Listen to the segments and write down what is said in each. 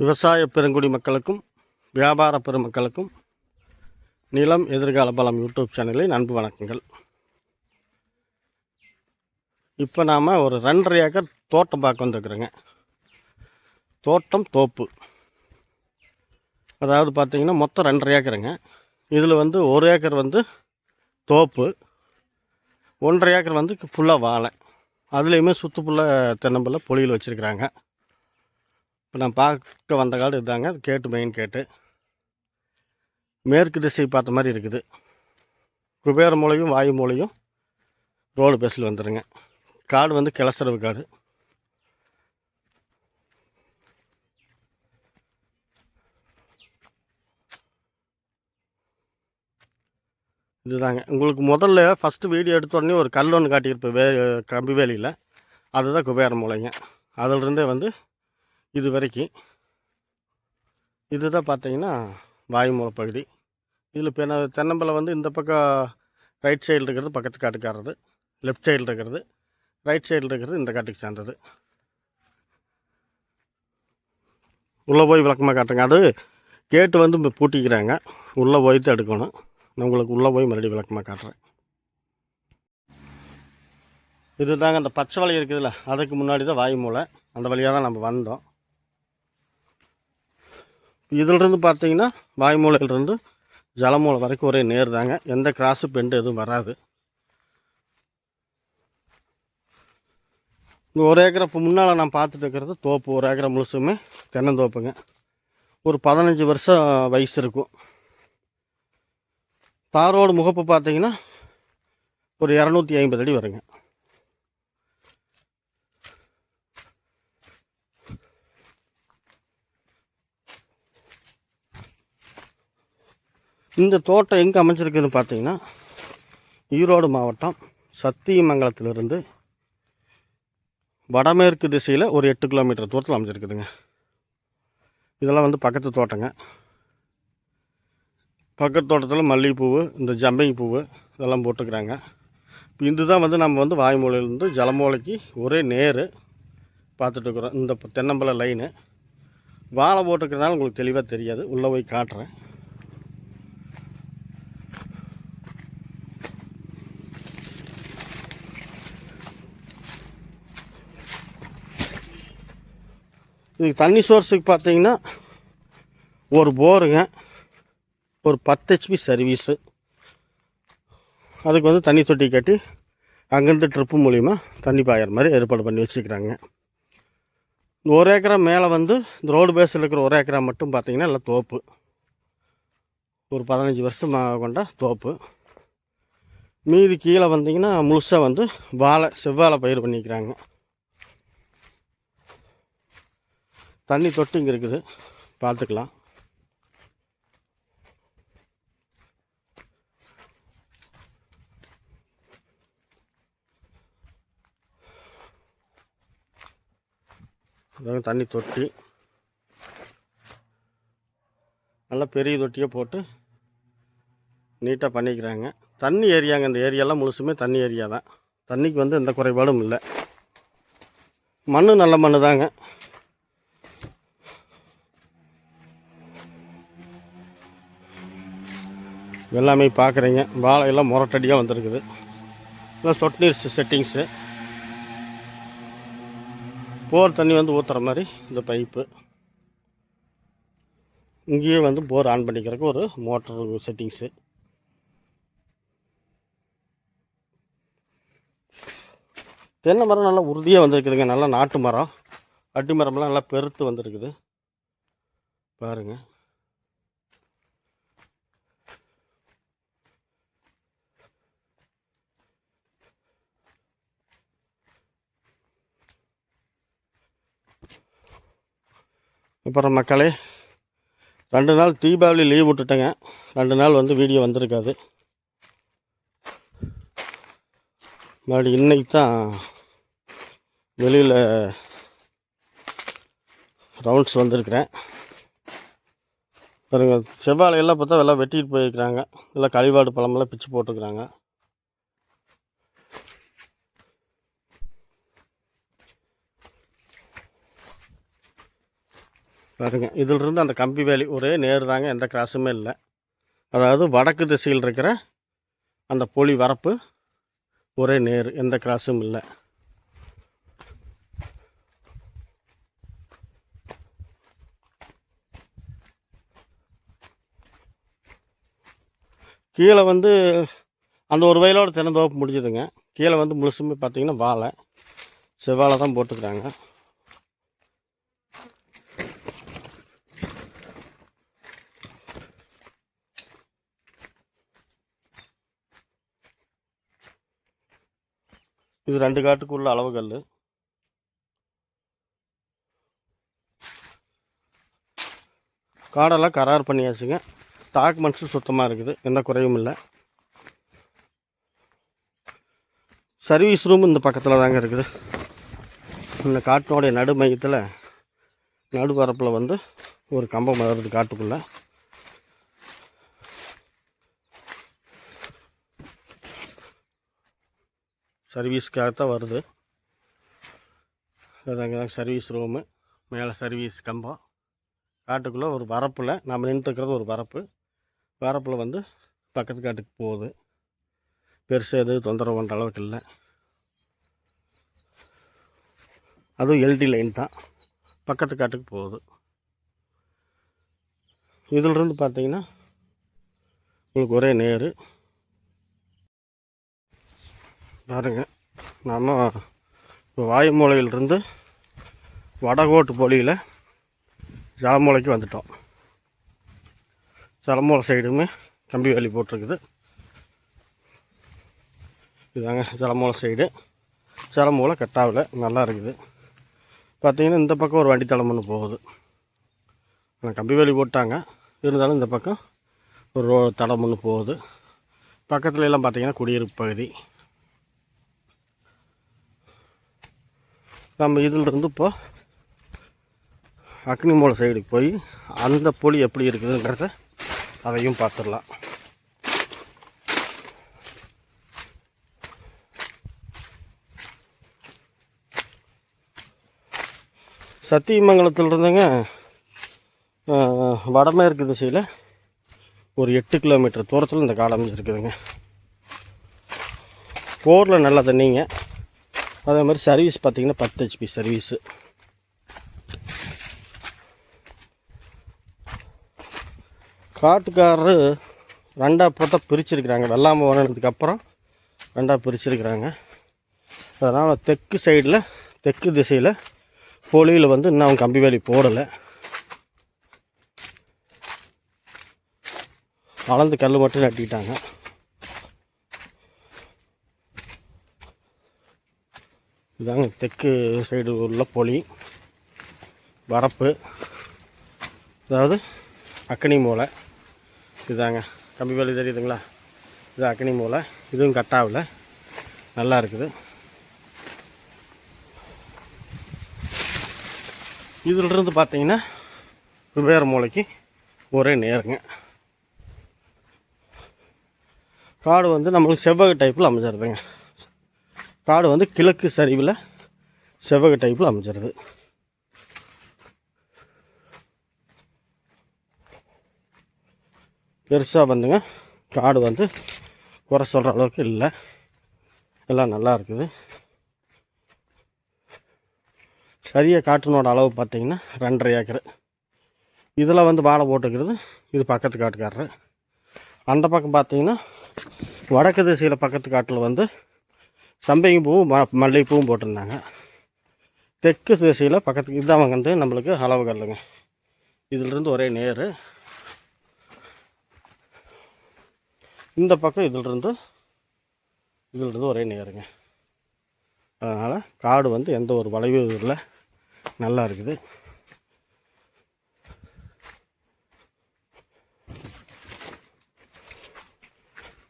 விவசாய பெருங்குடி மக்களுக்கும் வியாபார பெருமக்களுக்கும் நிலம் எதிர்கால பலம் யூடியூப் சேனலில் அன்பு வணக்கங்கள். இப்போ நாம் ஒரு ரெண்டரை ஏக்கர் தோட்டம் பார்க்க வந்துருக்குறோங்க. தோட்டம் தோப்பு. அதாவது பார்த்தீங்கன்னா மொத்தம் ரெண்டரை ஏக்கருங்க. இதில் வந்து ஒரு ஏக்கர் வந்து தோப்பு ஒன்றரை ஏக்கர் வந்து ஃபுல்லாக வாழை. அதுலேயுமே சுற்றுப்புள்ள தென்னம்பிள்ளை பொழியில் வச்சுருக்குறாங்க. இப்போ நான் பார்க்க வந்த காடு இதாங்க. கேட்டு மெயின் கேட்டு. மேற்கு திசை பார்த்த மாதிரி இருக்குது. குபேர மூலையும் வாயு மூலையும் ரோடு பேஸில் வந்துடுங்க காடு வந்து கிளசரவு காடு. இதுதாங்க. உங்களுக்கு முதல்ல ஃபஸ்ட்டு வீடியோ எடுத்த உடனே ஒரு கல் ஒன்று காட்டியிருப்பேன். வே கம்பி வேலியில். அதுதான் குபேர மூலைங்க. அதிலிருந்தே வந்து இது வரைக்கும். இதுதான் பார்த்தீங்கன்னா வாயுமூல பகுதி. இதில் இப்போ என்ன தென்னம்பலை வந்து இந்த பக்கம் ரைட் சைடில் இருக்கிறது பக்கத்து காட்டுக்காரது லெஃப்ட் சைடில் இருக்கிறது. ரைட் சைடில் இருக்கிறது இந்த காட்டுக்கு சேர்ந்தது. உள்ளே போய் விளக்கமாக காட்டுங்க. அது கேட்டு வந்து இப்போ பூட்டிக்கிறாங்க. உள்ளே போய் தான் எடுக்கணும். நான் உங்களுக்கு உள்ளே போய் மறுபடியும் விளக்கமாக காட்டுறேன். இதுதாங்க அந்த பச்சை வலை இருக்குதுல்ல அதுக்கு முன்னாடி தான் வாயு மூளை அந்த வழியாக தான் நம்ம வந்தோம். இதிலிருந்து பார்த்தீங்கன்னா வாய்மூலையிலிருந்து ஜலமூலை வரைக்கும் ஒரே நேர் தாங்க. எந்த கிராஸு பெண்டு எதுவும் வராது. இந்த ஒரு ஏக்கரை இப்போ முன்னால் நான் பார்த்துட்டு இருக்கிறது தோப்பு. ஒரு ஏக்கரை முழுசுமே தென்னந்தோப்புங்க. ஒரு பதினஞ்சு வருஷம் வயசு இருக்கும். தாரோடு முகப்பு பார்த்தீங்கன்னா ஒரு இரநூத்தி ஐம்பது அடி வருங்க. இந்த தோட்டம் எங்கே அமைஞ்சிருக்குன்னு பார்த்தீங்கன்னா ஈரோடு மாவட்டம் சத்தியமங்கலத்திலிருந்து வடமேற்கு திசையில் ஒரு எட்டு கிலோமீட்டர் தூரத்தில் அமைஞ்சிருக்குதுங்க. இதெல்லாம் வந்து பக்கத்து தோட்டங்க. பக்கத்து தோட்டத்தில் மல்லிகைப்பூ இந்த ஜம்பங்கி பூவு இதெல்லாம் போட்டுக்கிறாங்க. இப்போ இதுதான் வந்து நம்ம வந்து வாய்மூலையிலேருந்து ஜலமூலைக்கு ஒரே நேர் பார்த்துட்ருக்குறோம் இந்த தென்னம்பழ லைனு வாழை போட்டுக்கிறதுனால உங்களுக்கு தெளிவாக தெரியாது. உள்ளே போய் காட்டுறேன். இதுக்கு தண்ணி சோர்ஸுக்கு பார்த்தீங்கன்னா ஒரு போருங்க. ஒரு பத்து ஹெச்பி சர்வீஸு அதுக்கு வந்து தண்ணி தொட்டி கட்டி அங்கேருந்து ட்ரிப்பு மூலிமா தண்ணி பாயிற மாதிரி ஏற்பாடு பண்ணி வச்சுக்கிறாங்க. ஒரு ஏக்கரா மேலே வந்து இந்த ரோடு பேஸில் இருக்கிற ஒரு ஏக்கரா மட்டும் பார்த்தீங்கன்னா எல்லாம் தோப்பு. ஒரு பதினஞ்சு வருஷம் கொண்ட தோப்பு. மீதி கீழே வந்தீங்கன்னா முழுசாக வந்து வாழை செவ்வாழை பயிர் பண்ணிக்கிறாங்க. தண்ணி தொட்டி இங்கே இருக்குது. பார்த்துக்கலாம் இதாங்க தண்ணி தொட்டி. நல்லா பெரிய தொட்டியை போட்டு நீட்டாக பண்ணிக்கிறாங்க. தண்ணி ஏரியாங்க இந்த ஏரியாலாம் முழுசுமே தண்ணி ஏரியா தான் தண்ணிக்கு வந்து எந்த குறைபாடும் இல்லை. மண் நல்ல மண் தாங்க எல்லாமே பார்க்குறீங்க. வாழையெல்லாம் முரட்டடியாக வந்திருக்குது. இதெல்லாம் சொட்டு நீர் செட்டிங்ஸு போர் தண்ணி வந்து ஊற்றுற மாதிரி இந்த பைப்பு. இங்கேயே வந்து போர் ஆன் பண்ணிக்கிறதுக்கு ஒரு மோட்டர் செட்டிங்ஸு தென்னை மரம் நல்லா உறுதியாக வந்திருக்குதுங்க. நல்லா நாட்டு மரம். அட்டி மரம்லாம் நல்லா பெருத்து வந்திருக்குது. பாருங்கள் அப்புறம் மக்களே ரெண்டு நாள் தீபாவளி லீவ் விட்டுட்டேங்க. ரெண்டு நாள் வந்து வீடியோ வந்திருக்காது. மறுபடி இன்னைக்கு தான் வெளியில் ரவுண்ட்ஸ் வந்திருக்கிறேன். பாருங்கள் செவ்வாழையெல்லாம் பார்த்தா எல்லாம் வெட்டிட்டு போயிருக்கிறாங்க. எல்லாம் கழிவாடு பழமெல்லாம் பிச்சு போட்டுருக்குறாங்க. பாருங்க இதிலிருந்து அந்த கம்பி வேலி ஒரே நேர் தாங்க எந்த கிராஸுமே இல்லை. அதாவது வடக்கு திசையில் இருக்கிற அந்த பொலி வரப்பு ஒரே நேர் எந்த கிராஸும் இல்லை. கீழே வந்து அந்த ஒரு வயலோட திறந்தோப்பு முடிஞ்சதுங்க. கீழே வந்து முழுசுமே பார்த்தீங்கன்னா வாழை செவ்வாழை தான் போட்டுக்கிறாங்க. இது ரெண்டு காட்டுக்குள்ள அளவு கல் காடெல்லாம் கரார் பண்ணியாச்சுங்க. டாக்குமெண்ட்ஸும் சுத்தமாக இருக்குது. எந்த குறையும் இல்லை. சர்வீஸ் ரூம் இந்த பக்கத்தில் தாங்க இருக்குது. இந்த காட்டினுடைய நடு மையத்தில் நடுப்பரப்பில் வந்து ஒரு கம்பம் வருது காட்டுக்குள்ளே. சர்வீஸ்க்காக தான் வருது. அங்கே தான் சர்வீஸ் ரூமு மேலே சர்வீஸ் கம்பம். காட்டுக்குள்ளே ஒரு வரப்பில் நம்ம நின்றுருக்கிறது ஒரு வரப்பு. வரப்பில் வந்து பக்கத்து காட்டுக்கு போகுது. பெருசாக எதுவும் தொந்தரவு பண்ணுற அளவுக்கு இல்லை. அதுவும் எல்டி லைன் தான். பக்கத்து காட்டுக்கு போகுது. இதிலிருந்து பார்த்தீங்கன்னா உங்களுக்கு ஒரே நேரு. பாருங்க. நாம் இப்போ வாயுமூலையிலிருந்து வடகோட்டு பொலியில் ஜலமூலைக்கு வந்துட்டோம். ஜலமூலை சைடுமே கம்பி வேலி போட்டிருக்குது. இதாங்க ஜலமூலை சைடு. ஜலமூலை கட்டாவில் நல்லா இருக்குது. பார்த்திங்கன்னா இந்த பக்கம் ஒரு வண்டித்தளம் ஒன்று போகுது. ஆனால் கம்பி வேலி போட்டாங்க. இருந்தாலும் இந்த பக்கம் ஒரு ரோ தடம் ஒன்று போகுது. பக்கத்துல எல்லாம் குடியிருப்பு பகுதி. நம்ம இதிலிருந்து இப்போ அக்னிமூலை சைடுக்கு போய் அந்த புளி எப்படி இருக்குதுங்கிறத அதையும் பார்த்துடலாம். சத்தியமங்கலத்திலிருந்துங்க வடமேற்கு திசையில் ஒரு எட்டு கிலோமீட்டர் தூரத்தில் இந்த காடு அமைஞ்சிருக்குதுங்க. போரில் நல்ல தண்ணிங்க. அதே மாதிரி சர்வீஸ் பார்த்தீங்கன்னா பத்து ஹெச்பி சர்வீஸு காட்டுக்காரரு ரெண்டாக போட்டால் பிரிச்சிருக்கிறாங்க. வெள்ளாமை வளர்னதுக்கு அப்புறம் ரெண்டாக பிரிச்சிருக்கிறாங்க. அதனால் தெற்கு சைடில் தெற்கு திசையில் பொலியில் வந்து இன்னும் அவங்க கம்பி வேலி போடலை. அளந்து கல் மட்டும் நட்டிக்கிட்டாங்க இதாங்க தெற்கு சைடு உள்ள பொலி. வரப்பு. அதாவது அக்கனி மூலை. இதாங்க. கம்பி வேலி தெரியுதுங்களா? இது அக்கனி மூலை. இதுவும் கட்டாவில். நல்லா இருக்குது. இதிலிருந்து பார்த்தீங்கன்னா குபேர மூலைக்கு ஒரே நேருங்க. காடு வந்து நம்மளுக்கு செவ்வக டைப்பில் அமைஞ்சிருதுங்க. காடு வந்து கிழக்கு சரிவில் செவ்வக டைப்பில் அமைஞ்சிருது. பெருசாக வந்துங்க காடு வந்து குறை சொல்கிற அளவுக்கு இல்லை. எல்லாம் நல்லா இருக்குது. சரியாக காட்டினோட அளவு பார்த்தீங்கன்னா ரெண்டரை ஏக்கரு. இதில் வந்து வாழை போட்டுக்கிறது இது பக்கத்து காட்டுக்காரரு. அந்த பக்கம் பார்த்தீங்கன்னா வடக்கு திசையில் பக்கத்து காட்டில் வந்து சம்பங்கி பூவும் ம மல்லிகைப்பூவும் போட்டிருந்தாங்க. தெற்கு திசையில் பக்கத்துக்கு இதான் வந்து நம்மளுக்கு அளவு கல்லுங்க. இதிலிருந்து ஒரே நேர். இந்த பக்கம் இதிலிருந்து இதிலிருந்து ஒரே நேருங்க. அதனால் காடு வந்து எந்த ஒரு வளைவு இல்லை. நல்லா இருக்குது.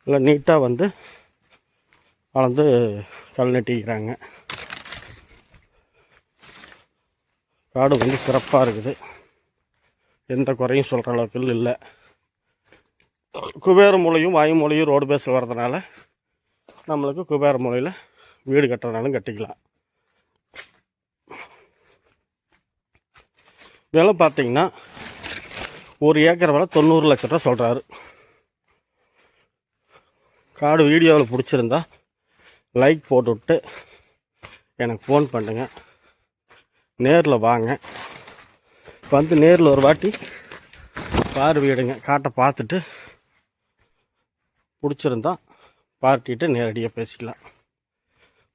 நல்லா நீட்டாக வந்து வளர்ந்து கல் நட்டிக்கிறாங்க. காடு வந்து சிறப்பாக இருக்குது. எந்த குறையும் சொல்கிற அளவுக்கு இல்லை. குபேர மூலையும் வாய்மூலையும் ரோடு பேஸில் வர்றதுனால நம்மளுக்கு குபேர மூலையில் வீடு கட்டுறதுனாலும் கட்டிக்கலாம். விலை பார்த்தீங்கன்னா ஒரு ஏக்கர் விலை தொண்ணூறு லட்ச ரூபா சொல்கிறாரு காடு வீடியோவில் பிடிச்சிருந்தா லைக் போட்டுவிட்டு எனக்கு ஃபோன் பண்ணுங்க. நேரில் வாங்க. வந்து நேரில் ஒரு வாட்டி பார்வையிடுங்க காட்டை பார்த்துட்டு பிடிச்சிருந்தா பார்ட்டிகிட்ட நேரடியாக பேசிக்கலாம்.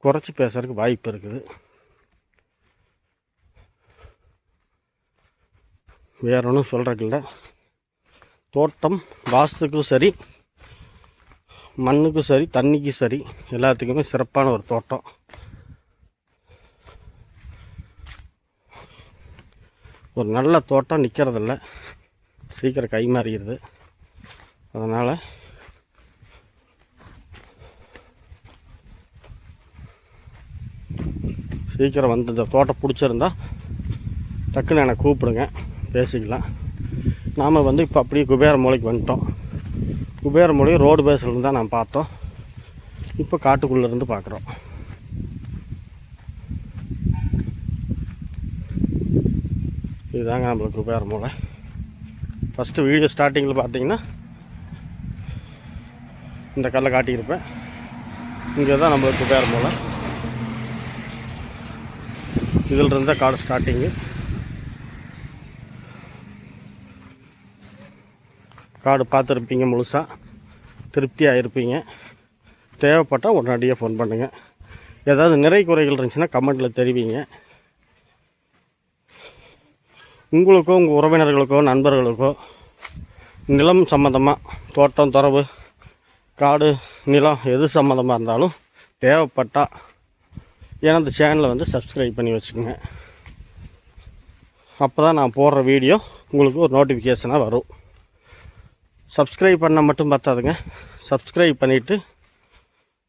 குறைச்சி பேசுகிறதுக்கு வாய்ப்பு இருக்குது. வேற ஒன்றும் சொல்கிறதில்ல தோட்டம் வாஸ்துக்கும் சரி. மண்ணுக்கும் சரி தண்ணிக்கும் சரி எல்லாத்துக்குமே சிறப்பான ஒரு தோட்டம். ஒரு நல்ல தோட்டம் நிற்கிறதில்ல சீக்கிரம் கை மாறிடுது. அதனால் சீக்கிரம் வந்து இந்த தோட்டம் பிடிச்சிருந்தா டக்குன்னு எனக்கு கூப்பிடுங்க பேசிக்கலாம். நாம் வந்து இப்போ அப்படியே குபேர மூலைக்கு வந்துட்டோம். குபேர ரோடு பேஸ்லேருந்து தான் நான் பார்த்தோம். இப்போ காட்டுக்குள்ளேருந்து பார்க்குறோம். இதுதாங்க நம்மளுக்கு குபேர மூலை ஃபஸ்ட்டு வீடியோ ஸ்டார்டிங்கில் பார்த்தீங்கன்னா இந்த கல்லை காட்டியிருப்பேன். இங்கே தான் நம்மளுக்கு குபேர மூலை இதில் இருந்தால் காடு ஸ்டார்டிங்கு காடு பார்த்துருப்பீங்க முழுசாக திருப்தியாக இருப்பீங்க தேவைப்பட்டால் உடனடியாக ஃபோன் பண்ணுங்கள் ஏதாவது நிறை குறைகள் இருந்துச்சுன்னா கமெண்ட்டில் தெரிவிங்க. உங்களுக்கோ உங்கள் உறவினர்களுக்கோ நண்பர்களுக்கோ நிலம் சம்மந்தமாக தோட்டம் துறவு காடு நிலம் எது சம்மந்தமாக இருந்தாலும் தேவைப்பட்டால் எனது சேனலை வந்து சப்ஸ்கிரைப் பண்ணி வச்சுக்கோங்க. அப்போ தான் நான் போடுற வீடியோ உங்களுக்கு ஒரு நோட்டிஃபிகேஷனாக வரும். சப்ஸ்கிரைப் பண்ண மட்டும் பார்த்தாதுங்க. சப்ஸ்கிரைப் பண்ணிவிட்டு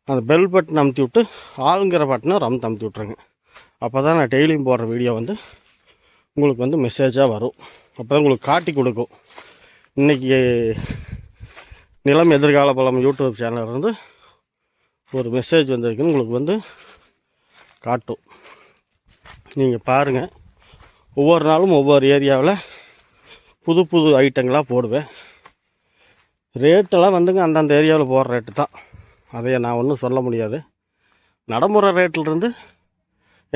அந்த பெல் பட்டன் அமுத்தி விட்டு ஆளுங்கிற பட்டனை ரம் அமுத்தி விட்ருங்க அப்போ தான் நான் டெய்லியும் போடுற வீடியோ வந்து உங்களுக்கு வந்து மெசேஜாக வரும். அப்போ தான் உங்களுக்கு காட்டி கொடுக்கும். இன்றைக்கி நிலம் எதிர்கால பலம் யூடியூப் சேனல்ல இருந்து ஒரு மெசேஜ் வந்திருக்குன்னு உங்களுக்கு வந்து காட்டும். நீங்கள் பாருங்கள் ஒவ்வொரு நாளும் ஒவ்வொரு ஏரியாவில் புது புது ஐட்டங்களாக போடுவேன். ரேட்டெல்லாம் வந்துங்க அந்தந்த ஏரியாவில் போகிற ரேட்டு தான். அதையே நான் ஒன்றும் சொல்ல முடியாது. நடைமுறை ரேட்டிலிருந்து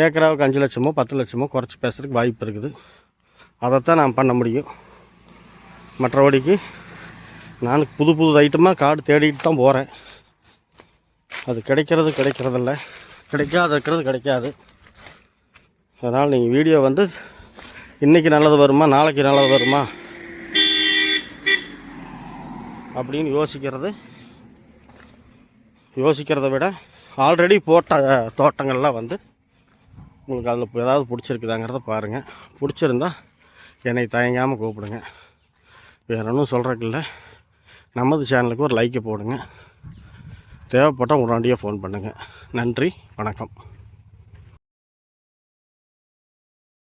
ஏக்கராவுக்கு அஞ்சு லட்சமோ பத்து லட்சமோ குறைச்சி பேசுறதுக்கு வாய்ப்பு இருக்குது. அதைத்தான் நான் பண்ண முடியும். மற்றபடிக்கு நான் புது புது ஐட்டமாக காடு தேடிட்டு தான் போகிறேன் அது கிடைக்கிறது கிடைக்கிறதில்ல. கிடைக்காது இருக்கிறது கிடைக்காது. அதனால் நீங்கள் வீடியோ வந்து இன்றைக்கி நல்லது வருமா நாளைக்கு நல்லது வருமா? அப்படின்னு யோசிக்கிறது. யோசிக்கிறத விட ஆல்ரெடி போட்ட தோட்டங்கள்லாம் வந்து உங்களுக்கு அதில் இப்போ ஏதாவது பிடிச்சிருக்குதாங்கிறத பாருங்கள் பிடிச்சிருந்தா என்னை தயங்காமல் கூப்பிடுங்க. வேற ஒன்றும் சொல்கிறதுக்கு நமது சேனலுக்கு ஒரு லைக்கை போடுங்க. தேவைப்பட்டால் உடனடியாக ஃபோன் பண்ணுங்கள் நன்றி வணக்கம்.